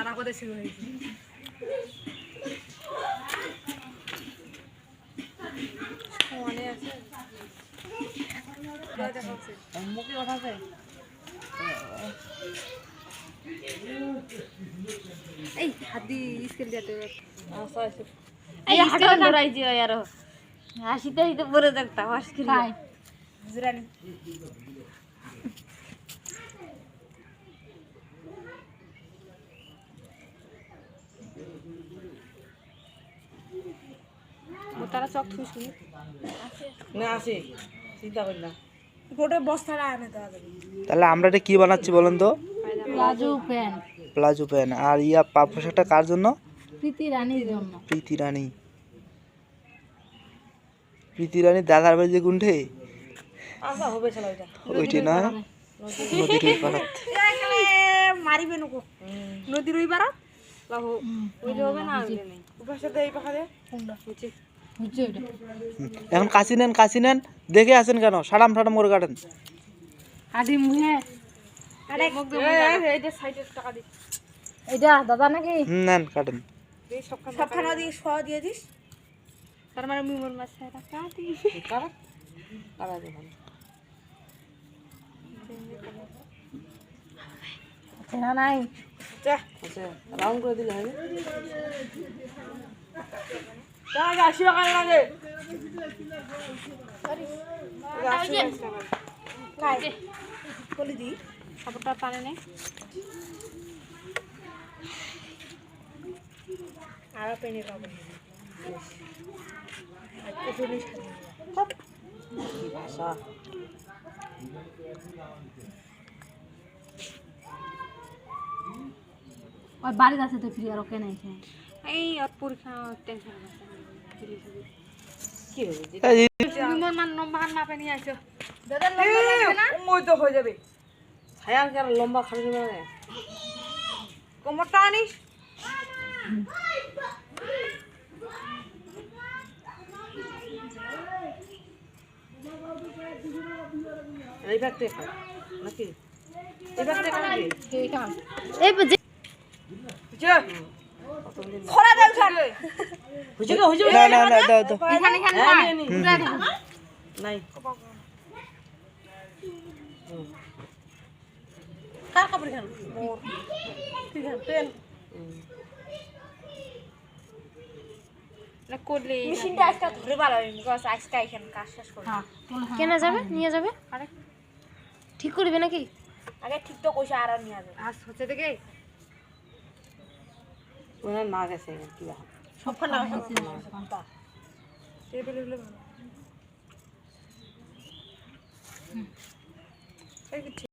তারা করে শুরু হয়েছে। মুখে ওঠাছে এই হাতি স্কেল দিতে এই হাঁটা ধরাইছি আর। হাসিতে হাসিতে পরে হাসি জুরানি। তারা চক না আছে চিন্তা করি না। গোটে বস্তাটা আনে দেওয়া যাবে। তাহলে আমরা এটা কি বানাচ্ছি বলেন তো? প্লাজো প্যান্ট প্লাজো প্যান্ট আর ইয়া পা পোশাকটা কার জন্য? প্রীতি রানীর জন্য। প্রীতি রানী। প্রীতি রানী দাদার বাড়ি যে গুন্ঠে? আচ্ছা হবে ওইটা। ওইটি না? নদীর ওই পাড়াত। মারিবে নুকো। নদীর ওই পারা বাবু হবে না এই এখন কাশি নেন কাশি নেন দেখে আসেন কেন? সাড়াম সাড়াম করে কাটেন। এটা দাদা নাকি? হুম, নেন কাটেন। সবখানে দিয়ে শোয়া দিয়ে দিস। তার মানে মিমন মাছ নাই। আচ্ছা রাউন্ড করে দিলে হবে। আগে আশি টাকা লাগে বলে দি কাপড়টা টানে নে আরও পেনে পাবো ভাষা বাড়িতে আছে তো ফ্রি আর ওকে নাই। এই আর পরীক্ষা টেনশন কি লম্বা না কোমরটা আনিস এই ব্যাগ নাকি? খরা দেন হুজুর হুজুর না না না দাও দাও। এখানে এখানে হ্যাঁ। নাই। কার কাপড় এখানে? মোর ঠিক আছে পেন না করলে মেশিনটা আজকে ধরে আজকে এখানে কাজ শেষ করবে। কেনা যাবে? নিয়ে যাবে? ঠিক করবে নাকি? আগে ঠিক তো কইছে আর নিয়ে যাবে। আজ হচ্ছে দেখে। ওনার না গেছে কি বা সবখানে টেবিল হলে ভালো